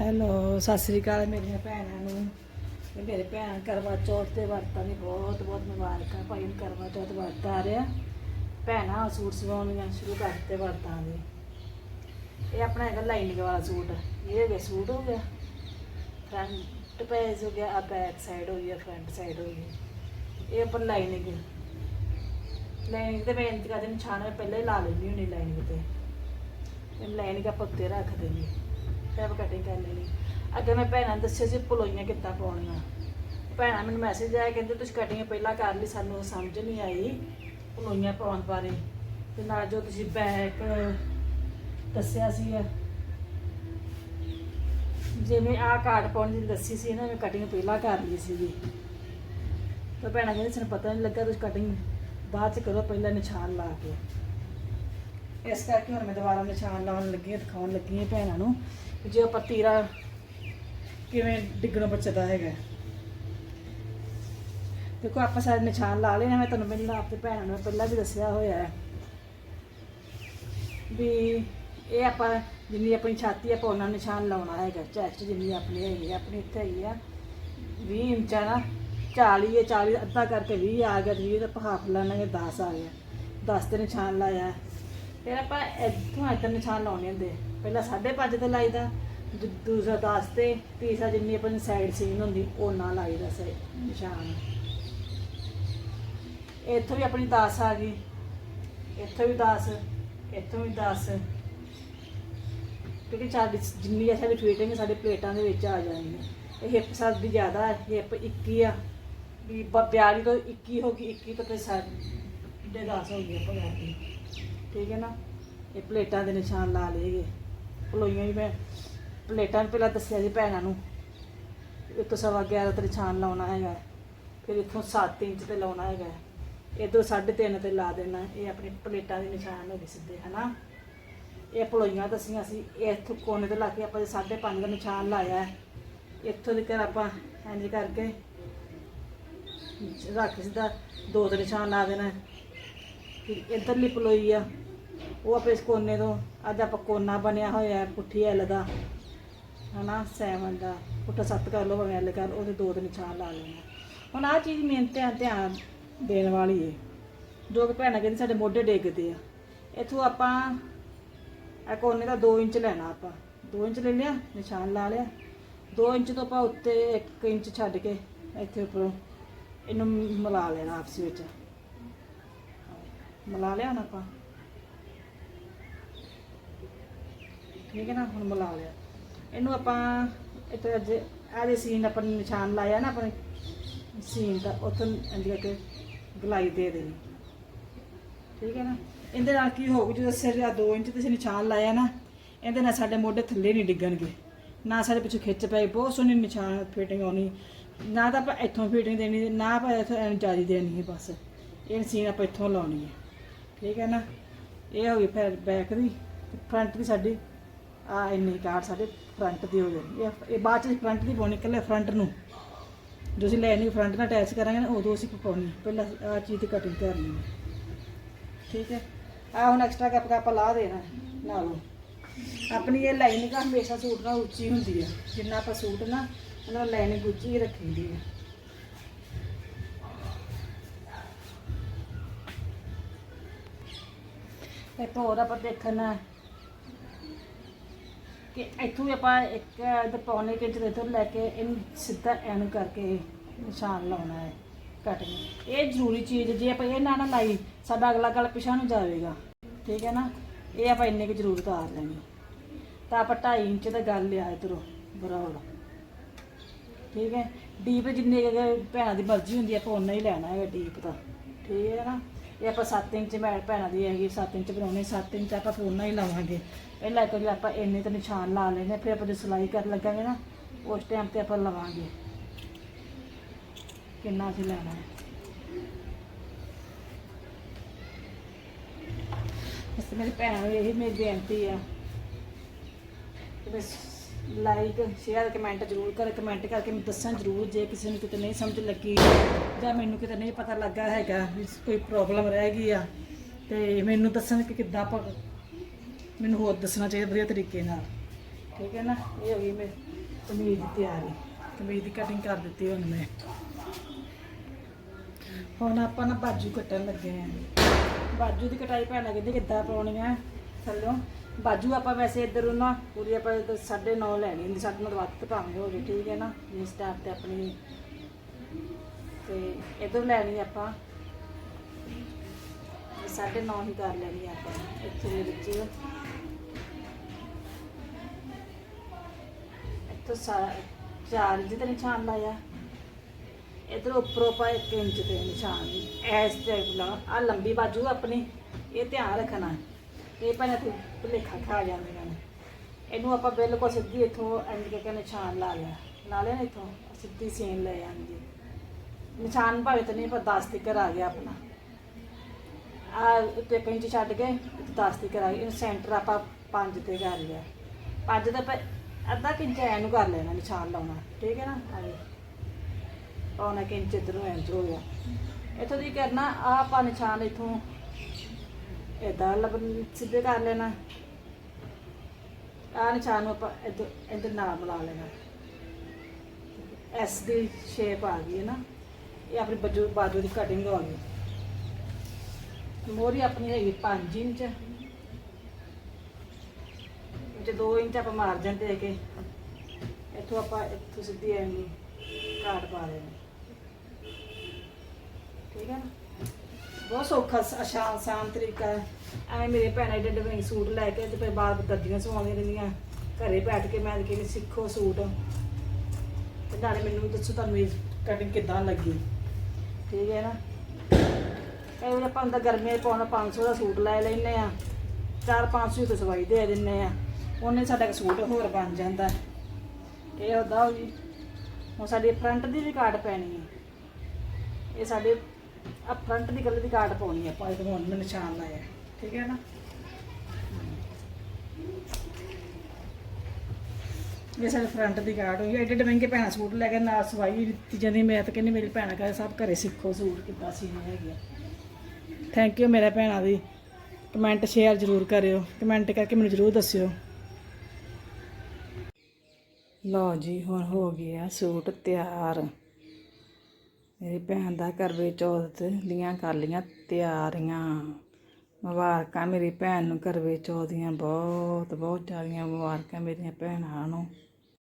Hello, Sat Sri ਅਕਾਲ ਮੇਰੀਆਂ ਭੈਣਾਂ ਨੂੰ। ਤੇ ਮੇਰੇ ਭੈਣ ਕਰਵਾ ਚੌਥ ਤੇ ਵਰਤਾਂ ਦੀ ਬਹੁਤ ਬਹੁਤ ਮੁਬਾਰਕਾਂ। ਭਾਈ ਨੂੰ ਕਰਵਾ ਚੌਥ ਵਰਤ ਆ ਰਿਹਾ। ਭੈਣਾਂ ਸੂਟ ਸਵਾਉਣੀਆਂ ਸ਼ੁਰੂ ਕਰਤੇ ਵਰਤਾਂ ਦੇ। ਇਹ ਆਪਣਾ ਹੈਗਾ ਲਾਈਨਿੰਗ ਵਾਲਾ ਸੂਟ। ਇਹ ਵੇ ਸੂਟ ਹੋ ਗਿਆ। ਫਰੰਟ ਪੇਜ ਹੋ ਗਿਆ, ਆ ਬੈਕ ਸਾਈਡ ਹੋ ਗਿਆ ਫਰੰਟ ਸਾਈਡ ਹੋ ਗਈ। ਇਹ ਪਰ ਲਾਈਨਿੰਗ। ਲਾਈਨਿੰਗ ਤੇ ਮੈਂ ਇੰਤਜ਼ਾਰ ਨਿਸ਼ਾਨ ਪਹਿਲਾਂ ਹੀ ਲਾ ਲੈਂਦੀ ਹੁੰਦੀ ਲਾਈਨਿੰਗ ਤੇ। ਇਹ ਲਾਈਨਿੰਗ ਆਪਾਂ ਉੱਤੇ ਰੱਖ ਦੇਣੀ ਫਿਰ ਕਟਿੰਗ ਕਰ ਲੈਣੀ। ਅੱਗੇ ਮੈਂ ਭੈਣਾਂ ਨੂੰ ਦੱਸਿਆ ਸੀ ਪਲੋਈਆਂ ਕਿੱਦਾਂ ਪਾਉਣੀਆਂ। ਭੈਣਾਂ ਮੈਨੂੰ ਮੈਸੇਜ ਆਇਆ, ਕਹਿੰਦੇ ਤੁਸੀਂ ਕਟਿੰਗ ਪਹਿਲਾਂ ਕਰ ਲਈ, ਸਾਨੂੰ ਸਮਝ ਨਹੀਂ ਆਈ ਪਲੋਈਆਂ ਪਾਉਣ ਬਾਰੇ। ਤੇ ਨਾਲ ਜੋ ਤੁਸੀਂ ਬੈਕ ਦੱਸਿਆ ਸੀ, ਜਿਵੇਂ ਆਹ ਕਾਰਡ ਪਾਉਣ ਦੀ ਦੱਸੀ ਸੀ ਨਾ, ਮੈਂ ਕਟਿੰਗ ਪਹਿਲਾਂ ਕਰ ਲਈ ਸੀਗੀ। ਤਾਂ ਭੈਣਾਂ ਕਹਿੰਦੇ, ਸਾਨੂੰ ਪਤਾ ਨਹੀਂ ਲੱਗਾ, ਤੁਸੀਂ ਕਟਿੰਗ ਬਾਅਦ ਚ ਕਰੋ, ਪਹਿਲਾਂ ਨਿਸ਼ਾਨ ਲਾ ਕੇ। ਇਸ ਕਰਕੇ ਹੁਣ ਮੈਂ ਦੁਬਾਰਾ ਨਿਸ਼ਾਨ ਲਾਉਣ ਲੱਗੀ ਹਾਂ ਦਿਖਾਉਣ ਲੱਗੀ ਹਾਂ ਭੈਣਾਂ ਨੂੰ ਕਿ ਜੇ ਆਪਾਂ ਤੀਰਾ ਕਿਵੇਂ ਡਿੱਗਣੋਂ ਬਚਦਾ ਹੈਗਾ। ਦੇਖੋ ਆਪਾਂ ਸਾਰੇ ਨਿਸ਼ਾਨ ਲਾ ਲਏ ਨੇ ਮੈਂ ਤੁਹਾਨੂੰ ਪਹਿਲਾਂ ਆਪਣੇ ਭੈਣਾਂ ਨੂੰ ਪਹਿਲਾਂ ਵੀ ਦੱਸਿਆ ਹੋਇਆ ਹੈ ਵੀ ਇਹ ਆਪਾਂ ਜਿੰਨੀ ਆਪਣੀ ਛਾਤੀ ਆਪਾਂ ਉਹਨਾਂ ਨਿਸ਼ਾਨ ਲਾਉਣਾ ਹੈਗਾ। ਚੈਸਟ ਜਿੰਨੀ ਆਪਣੀ ਹੈਗੀ ਆ, ਆਪਣੀ ਇੱਥੇ ਹੈਗੀ ਆ। 20 ਇੰਚ ਆ ਨਾ 40 ਹੈ 40 ਅੱਧਾ ਕਰਕੇ 20 ਆ ਗਿਆ 20 ਦਾ ਆਪਾਂ ਹਾਫ ਲਾਣਾਗੇ 10 ਆ ਗਿਆ। 10 ਤੇ ਨਿਸ਼ਾਨ ਲਾਇਆ। ਫਿਰ ਆਪਾਂ ਇੱਥੋਂ ਇੱਧਰ ਨਿਸ਼ਾਨ ਲਾਉਣੇ ਹੁੰਦੇ ਪਹਿਲਾਂ 5.5 ਤੇ ਲਾਈਦਾ, ਦੂ- ਦੂਸਰਾ 10 ਤੇ ਤੀਸਰਾ ਜਿੰਨੀ ਆਪਣੀ ਸਾਈਡ ਸੀਨ ਹੁੰਦੀ ਉਹ ਨਾ ਲਾਈਦਾ ਸੇ ਨਿਸ਼ਾਨ। ਇੱਥੋਂ ਵੀ ਆਪਣੀ 10 ਆ ਗਈ। ਇੱਥੋਂ ਵੀ 10 ਇੱਥੋਂ ਵੀ 10 ਕਿਉਂਕਿ ਸਾਡੀ ਜਿੰਨੀ ਐਸਾ ਵੀ ਫਿਟਿੰਗ ਸਾਡੇ ਪਲੇਟਾਂ ਦੇ ਵਿੱਚ ਆ ਜਾਣੀ ਹੈ ਇਹ ਹਿੱਪ ਸਾਡੀ ਜ਼ਿਆਦਾ ਹੈ ਹਿੱਪ 21 ਆ। ਵੀ ਬ- 42 ਤੋਂ 21 ਹੋ ਗਈ 21 ਤੋਂ ਤੇ ਸਾਡੇ 10 ਹੋ ਗਈ ਆਪਾਂ ਦੀ ਠੀਕ ਹੈ ਨਾ? ਇਹ ਪਲੇਟਾਂ ਦੇ ਨਿਸ਼ਾਨ ਲਾ ਲਏਗੇ ਪਲੋਈਆਂ ਵੀ ਮੈਂ ਪਲੇਟਾਂ ਵੀ ਪਹਿਲਾਂ ਦੱਸਿਆ ਸੀ ਭੈਣਾਂ ਨੂੰ। ਇੱਕ ਸਵਾ 11 ਤੇ ਨਿਸ਼ਾਨ ਲਾਉਣਾ ਹੈਗਾ। ਫਿਰ ਇੱਥੋਂ 7 ਇੰਚ ਤੇ ਲਾਉਣਾ ਹੈਗਾ। ਇਧਰੋਂ 3.5 ਤੇ ਲਾ ਦੇਣਾ। ਇਹ ਆਪਣੇ ਪਲੇਟਾਂ ਦੇ ਨਿਸ਼ਾਨ ਹੋ ਗਏ ਸਿੱਧੇ, ਹਨਾ? ਇਹ ਪਲੋਈਆਂ ਦੱਸੀਆਂ ਸੀ। ਇਹ ਇੱਥੋਂ ਕੋਨੇ ਤੇ ਲਾ ਕੇ ਆਪਾਂ 5.5 ਦਾ ਨਿਸ਼ਾਨ ਲਾਇਆ। ਇੱਥੋਂ ਦੇ ਕਰ ਆਪਾਂ ਇੰਜ ਕਰਕੇ ਰੱਖ ਸਿੱਧਾ ਦੋ ਦੇ ਨਿਸ਼ਾਨ ਲਾ ਦੇਣਾ। ਫਿਰ ਇੱਧਰਲੀ ਪਲੋਈ ਆ। ਉਹ ਆਪਾਂ ਇਸ ਕੋਨੇ ਤੋਂ, ਅੱਜ ਆਪਾਂ ਕੋਨਾ ਬਣਿਆ ਹੋਇਆ ਪੁੱਠੀ ਐਲ ਦਾ। ਹਨਾ ਸੈਵਨ ਦਾ। ਪੁੱਠਾ ਸੱਤ ਕਰ ਲਓ ਭਾਵੇਂ ਐਲ ਕਰ, ਉਹਦੇ ਦੋ ਦੇ ਨਿਸ਼ਾਨ ਲਾ ਲੈਣਾ ਹੁਣ ਆਹ ਚੀਜ਼ ਮਿਹਨਤ ਧਿਆਨ ਧਿਆਨ ਦੇਣ ਵਾਲੀ ਏ। ਜੋ ਕਿ ਭੈਣਾਂ ਕਹਿੰਦੀ ਸਾਡੇ ਮੋਢੇ ਡੇਗਦੇ ਆ। ਇੱਥੋਂ ਆਪਾਂ ਇਹ ਕੋਨੇ ਦਾ 2 ਇੰਚ ਲੈਣਾ ਆਪਾਂ। 2 ਇੰਚ ਲੈ ਲਿਆ, ਨਿਸ਼ਾਨ ਲਾ ਲਿਆ। 2 ਇੰਚ ਤੋਂ ਆਪਾਂ ਉੱਤੇ 1 ਇੰਚ ਛੱਡ ਕੇ ਇੱਥੇ ਉੱਪਰੋਂ ਇਹਨੂੰ ਮਿਲਾ ਲੈਣਾ ਆਪਸ ਵਿੱਚ। ਮਿਲਾ ਲਿਆ ਨਾ ਆਪਾਂ। ਠੀਕ ਹੈ ਨਾ, ਹੁਣ ਮਿਲਾ ਲਿਆ। ਇਹਨੂੰ ਆਪਾਂ ਇੱਥੇ ਅੱਜ ਆਦੇ ਸੀਨ ਆਪਾਂ ਨੇ ਨਿਸ਼ਾਨ ਲਾਇਆ ਨਾ, ਆਪਣੇ ਸੀਨ ਦਾ, ਉੱਥੋਂ ਇੰਜ ਕਰਕੇ ਗਲਾਈ ਦੇ ਦੇਣੀ। ਠੀਕ ਹੈ ਨਾ? ਇਹਦੇ ਨਾਲ ਕੀ ਹੋਊ, ਜਦੋਂ ਸਿਰ ਦਾ 2 ਇੰਚ ਤੇ ਅਸੀਂ ਨਿਸ਼ਾਨ ਲਾਇਆ ਨਾ, ਇਹਦੇ ਨਾਲ ਸਾਡੇ ਮੋਢੇ ਥੱਲੇ ਨਹੀਂ ਡਿੱਗਣਗੇ। ਨਾ ਸਾਡੇ ਪਿੱਛੇ ਖਿੱਚ ਪਏ, ਬਹੁਤ ਸੋਹਣੀ ਨਿਸ਼ਾਨ ਫਿਟਿੰਗ ਆਉਣੀ। ਨਾ ਤਾਂ ਆਪਾਂ ਇੱਥੋਂ ਫਿਟਿੰਗ ਦੇਣੀ, ਨਾ ਆਪਾਂ ਇੱਥੋਂ ਐਂ ਜਾਰੀ ਦੇਣੀ ਹੈ ਬਸ। ਇਹ ਸੀਨ ਆਪਾਂ ਇੱਥੋਂ ਲਾਉਣੀ ਹੈ। ਠੀਕ ਹੈ ਨਾ? ਇਹ ਹੋ ਗਈ ਫਿਰ ਬੈਕ ਦੀ ਫਰੰਟ ਦੀ ਸਾਡੀ ਆ ਇੰਨੀ ਕਾਰਡ ਸਾਡੇ ਫਰੰਟ ਦੀ ਹੋ ਜਾਣੀ ਇਹ ਇਹ ਬਾਅਦ ਚ ਫਰੰਟ ਦੀ ਪਾਉਣੀ, ਇਕੱਲੇ ਫਰੰਟ ਨੂੰ। ਜੋ ਅਸੀਂ ਲਾਈਨਿੰਗ ਫਰੰਟ ਨਾਲ ਅਟੈਚ ਕਰਾਂਗੇ ਨਾ, ਉਦੋਂ ਅਸੀਂ ਪਾਉਣੀ। ਪਹਿਲਾਂ ਆ ਚੀਜ਼ ਦੀ ਕਟਿੰਗ ਕਰਨੀ ਹੈ ਠੀਕ ਹੈ? ਆ ਹੁਣ ਐਕਸਟਰਾ ਕੱਪ ਆਪਾਂ ਲਾ ਦੇਣਾ ਨਾਲੋਂ। ਆਪਣੀ ਇਹ ਲਾਈਨਿੰਗ ਹਮੇਸ਼ਾ ਸੂਟ ਨਾਲ ਉੱਚੀ ਹੁੰਦੀ ਹੈ ਜਿੰਨਾ ਆਪਾਂ ਸੂਟ ਨਾ, ਉਹਨਾਂ ਲਾਈਨਿੰਗ ਉੱਚੀ ਹੀ ਰੱਖੀਦੀ ਹੈ ਇੱਕ ਹੋਰ ਆਪਾਂ ਦੇਖਣਾ ਕਿ ਇੱਥੋਂ ਹੀ ਆਪਾਂ ਇੱਕ ਇਹਦੇ ਪੌਣੇ ਕੁ ਇੰਚ ਦੇ ਲੈ ਕੇ ਇਹਨੂੰ ਸਿੱਧਾ ਐਨ ਕਰਕੇ ਨਿਸ਼ਾਨ ਲਾਉਣਾ ਹੈ ਕਟਿੰਗ ਇਹ ਜ਼ਰੂਰੀ ਚੀਜ਼, ਜੇ ਆਪਾਂ ਇਹ ਨਾ ਨਾ ਲਾਈ, ਸਾਡਾ ਅਗਲਾ ਗਲ ਪਿਛਾ ਨੂੰ ਜਾਵੇਗਾ। ਠੀਕ ਹੈ ਨਾ? ਇਹ ਆਪਾਂ ਇੰਨੇ ਕੁ ਜ਼ਰੂਰ ਉਤਾਰ ਲੈਣੀ। ਤਾਂ ਆਪਾਂ 2.5 ਇੰਚ ਦਾ ਗੱਲ ਲਿਆ ਇਧਰੋਂ ਬਰਾਬਰ ਠੀਕ ਹੈ? ਡੀਪ ਜਿੰਨੇ ਕੁ ਭੈਣਾਂ ਦੀ ਮਰਜ਼ੀ ਹੁੰਦੀ ਹੈ ਆਪਾਂ ਉਨਾ ਹੀ ਲੈਣਾ ਹੈ ਡੀਪ ਦਾ ਠੀਕ ਹੈ ਨਾ? ਇਹ ਆਪਾਂ 7 ਇੰਚ ਮੈਂ ਭੈਣਾਂ ਦੀ ਹੈਗੀ 7 ਇੰਚ ਬਣਾਉਣੇ 7 ਇੰਚ ਆਪਾਂ ਫਿਰ ਉਨਾ ਹੀ ਲਾਵਾਂਗੇ। ਪਹਿਲਾਂ ਇੱਕ ਵਾਰੀ ਆਪਾਂ ਇੰਨੇ ਤੇ ਨਿਸ਼ਾਨ ਲਾ ਲੈਣੇ ਫਿਰ ਆਪਾਂ ਜੇ ਸਿਲਾਈ ਕਰਨ ਲੱਗਾਂਗੇ ਨਾ, ਉਸ ਟਾਈਮ ਤੇ ਆਪਾਂ ਲਵਾਂਗੇ। ਕਿੰਨਾ ਅਸੀਂ ਲੈਣਾ ਹੈ। ਇਸ ਮੇਰੀ ਭੈਣਾਂ ਨੂੰ ਇਹੀ ਮੇਰੀ ਬੇਨਤੀ ਆ। ਕਿ ਬਸ ਲਾਈਕ ਸ਼ੇਅਰ ਕਮੈਂਟ ਜ਼ਰੂਰ ਕਰ ਕਮੈਂਟ ਕਰਕੇ ਮੈਨੂੰ ਦੱਸਣ ਜ਼ਰੂਰ, ਜੇ ਕਿਸੇ ਨੂੰ ਕਿਤੇ ਨਹੀਂ ਸਮਝ ਲੱਗੀ। ਜਾਂ ਮੈਨੂੰ ਕਿਤੇ ਨਹੀਂ ਪਤਾ ਲੱਗਾ ਹੈਗਾ ਵੀ ਕੋਈ ਪ੍ਰੋਬਲਮ ਰਹਿ ਗਈ ਆ, ਤੇ ਮੈਨੂੰ ਦੱਸਣ ਕਿ ਕਿੱਦਾਂ ਆਪਾਂ ਮੈਨੂੰ ਹੋਰ ਦੱਸਣਾ ਚਾਹੀਦਾ ਵਧੀਆ ਤਰੀਕੇ ਨਾਲ। ਠੀਕ ਹੈ ਨਾ? ਇਹ ਹੋ ਗਈ ਮੈਂ ਕਮੀਜ਼ ਦੀ ਤਿਆਰੀ। ਕਮੀਜ਼ ਦੀ ਕਟਿੰਗ ਕਰ ਦਿੱਤੀ ਹੁਣ ਮੈਂ। ਹੁਣ ਆਪਾਂ ਨਾ ਬਾਜੂ ਕੱਟਣ ਲੱਗੇ ਆਂ। ਬਾਜੂ ਦੀ ਕਟਾਈ ਭੈਣਾਂ ਕਹਿੰਦੇ ਕਿੱਦਾਂ ਪਾਉਣੀ ਆ? ਥੱਲੋਂ। ਬਾਜੂ ਆਪਾਂ ਵੈਸੇ ਇੱਧਰ ਨਾ ਪੂਰੀ ਆਪਾਂ ਇੱਧਰ ਸਾਢੇ ਨੌ ਲੈਣੀ ਹੁੰਦੀ ਸਾਡੇ ਨਾਲ ਵੱਧ ਭਾਵੇਂ ਹੋ ਜੇ ਠੀਕ ਹੈ ਨਾ? ਜਿਸ ਸਟਾਰ ਤੇ ਆਪਣੀ ਤੇ ਇੱਧਰ ਲੈਣੀ ਆਪਾਂ। ਸਾਢੇ ਨੌ ਹੀ ਕਰ ਲੈਣੀ ਆਪਾਂ, ਇੱਥੇ ਦੇ ਇੱਥੋਂ ਚਾਰ ਇੰਚ ਤੇ ਨਿਸ਼ਾਨ ਲਾਇਆ। ਇਧਰ ਉੱਪਰੋਂ ਆਪਾਂ 1 ਇੰਚ ਤੇ ਨਿਸ਼ਾਨ ਐਸ ਟਾਈਪ ਲਾ ਆ ਲੰਬੀ ਬਾਜੂ ਆਪਣੀ, ਇਹ ਧਿਆਨ ਰੱਖਣਾ। ਇਹ ਭਾਵੇਂ ਤੇ ਭੁਲੇਖਾ ਖਾ ਜਾਂਦੀਆਂ ਨੇ ਇਹਨੂੰ ਆਪਾਂ ਬਿਲਕੁਲ ਸਿੱਧੀ ਇੱਥੋਂ ਐਂਡ ਕੇ ਨਿਸ਼ਾਨ ਲਾ ਲਿਆ। ਲਾ ਲਿਆ ਨਾ ਇੱਥੋਂ ਸਿੱਧੀ ਸੀਨ ਲੈ ਜਾਂਦੀ ਨਿਸ਼ਾਨ ਭਾਵੇਂ ਤਾਂ ਨਹੀਂ, ਪਰ 10 ਤੀਕਰ ਆ ਗਿਆ ਆਪਣਾ। ਆ ਉੱਤੇ ਇੱਕ ਛੱਡ ਕੇ ਇੱਥੇ 10 ਤੀਕਰ ਆ ਗਿਆ ਇਹਨੂੰ ਸੈਂਟਰ ਆਪਾਂ 5 ਤੇ ਕਰ ਲਿਆ। 5 ਤੇ ਅੱਧਾ ਕੁ ਐ ਨੂੰ ਕਰ ਲੈਣਾ, ਨਿਸ਼ਾਨ ਲਾਉਣਾ। ਠੀਕ ਹੈ ਨਾ? ਆ ਵੇ ਪੌਣਾ ਕੁ ਇੰਚ ਇੱਧਰੋਂ ਹੋ ਗਿਆ। ਇੱਥੋਂ ਦੀ ਕਰਨਾ ਆ ਆਪਾਂ ਨਿਸ਼ਾਨ ਇੱਥੋਂ ਇਦਾਂ ਲੱਭ ਸਿੱਧੇ ਕਰ ਲੈਣਾ। ਆ ਨਿਸ਼ਾਨ ਨੂੰ ਆਪਾਂ ਇੱਧਰ ਇੱਧਰ ਨਾਲ ਮਿਲਾ ਲੈਣਾ। ਐਸ ਦੀ ਸ਼ੇਪ ਆ ਗਈ ਹੈ ਨਾ? ਇਹ ਆਪਣੀ ਬਾਜੂ ਬਾਜੂ ਦੀ ਕਟਿੰਗ ਹੋ ਗਈ। ਮੋਰੀ ਆਪਣੀ ਹੈਗੀ 5 ਇੰਚ। ਜੇ 2 ਇੰਚ ਆਪਾਂ ਮਾਰਜਨ ਦੇ ਕੇ ਇੱਥੋਂ ਆਪਾਂ ਇੱਥੋਂ ਸਿੱਧੀ ਐਵੇਂ ਕਾਟ ਪਾ ਦੇਣੀ। ਠੀਕ ਹੈ ਨਾ? ਬਹੁਤ ਸੌਖਾ ਸ- ਆਸਾਨ ਆਸਾਨ ਤਰੀਕਾ ਹੈ। ਐਵੇਂ ਮੇਰੇ ਭੈਣਾਂ ਏਡੇ ਏਡੇ ਸੂਟ ਲੈ ਕੇ ਤੇ ਫਿਰ ਬਾਅਦ ਗੱਡੀਆਂ ਸਵਾਉਂਦੀਆਂ ਰਹਿੰਦੀਆਂ। ਘਰੇ ਬੈਠ ਕੇ ਮੈਂ ਕਹਿੰਦੀ, ਸਿੱਖੋ ਸੂਟ। ਤੇ ਨਾਲੇ ਮੈਨੂੰ ਵੀ ਦੱਸੋ ਤੁਹਾਨੂੰ ਇਹ ਕਟਿੰਗ ਕਿੱਦਾਂ ਲੱਗੀ? ਠੀਕ ਹੈ ਨਾ? ਇਹ ਵੇਲੇ ਆਪਾਂ ਅੰਦਰ ਗਰਮੀਆਂ 'ਚ ਪਾਉਣਾ 500 ਦਾ ਸੂਟ ਲੈ ਲੈਨੇ ਆ 4-500 ਦੀ ਸਵਾਈ ਦੇ ਦਿੰਨੇ ਆ ਉਹਨੇ ਸਾਡਾ ਸੂਟ ਹੋਰ ਬਣ ਜਾਂਦਾ। ਇਹ ਹੁੰਦਾ ਹੋ ਜੀ। ਹੁਣ ਸਾਡੀ ਫਰੰਟ ਦੀ ਵੀ ਕਾਟ ਪੈਣੀ ਹੈ। ਇਹ ਸਾਡੇ ਆ ਫਰੰਟ ਦੀ ਗੱਲੇ ਦੀ ਕਾਟ ਪਾਉਣੀ ਆਪਾਂ ਇਹ ਹੁਣ ਮੈਂ ਨਿਸ਼ਾਨ ਲਾਇਆ। ਠੀਕ ਹੈ ਨਾ? ਇਹ ਸਾਡੇ ਫਰੰਟ ਦੀ ਕਾਟ ਹੋਈ ਹੈ ਐਡੇ ਐਡੇ ਮਹਿੰਗੇ ਭੈਣਾਂ ਸੂਟ ਲੈ ਕੇ ਨਾਲ ਸਵਾਈ ਵੀ ਦਿੱਤੀ ਜਾਂਦੀ ਮੈਂ ਤਾਂ ਕਹਿੰਦੀ, ਮੇਰੀ ਭੈਣਾਂ ਕਹੇ ਸਭ ਘਰੇ ਸਿੱਖੋ ਸੂਟ, ਕਿੱਦਾਂ ਸੀਨੇ ਹੈਗੇ ਥੈਂਕ ਯੂ ਮੇਰੇ ਭੈਣਾਂ ਦੀ। ਕਮੈਂਟ ਸ਼ੇਅਰ ਜ਼ਰੂਰ ਕਰਿਓ ਕਮੈਂਟ ਕਰਕੇ ਮੈਨੂੰ ਜ਼ਰੂਰ ਦੱਸਿਓ। ਲਓ ਜੀ, ਹੁਣ ਹੋ ਗਿਆ ਸੂਟ ਤਿਆਰ। ਮੇਰੀ ਭੈਣ ਦਾ ਕਰਵੇ ਚੌਥ ਦੀਆਂ ਕਰ ਲੀਆਂ ਤਿਆਰੀਆਂ। ਮੁਬਾਰਕਾਂ ਮੇਰੀ ਭੈਣ ਨੂੰ ਕਰਵੇ ਚੌਥ ਦੀਆਂ ਬਹੁਤ ਬਹੁਤ ਜ਼ਿਆਦੀਆਂ ਮੁਬਾਰਕਾਂ ਮੇਰੀਆਂ ਭੈਣਾਂ ਨੂੰ।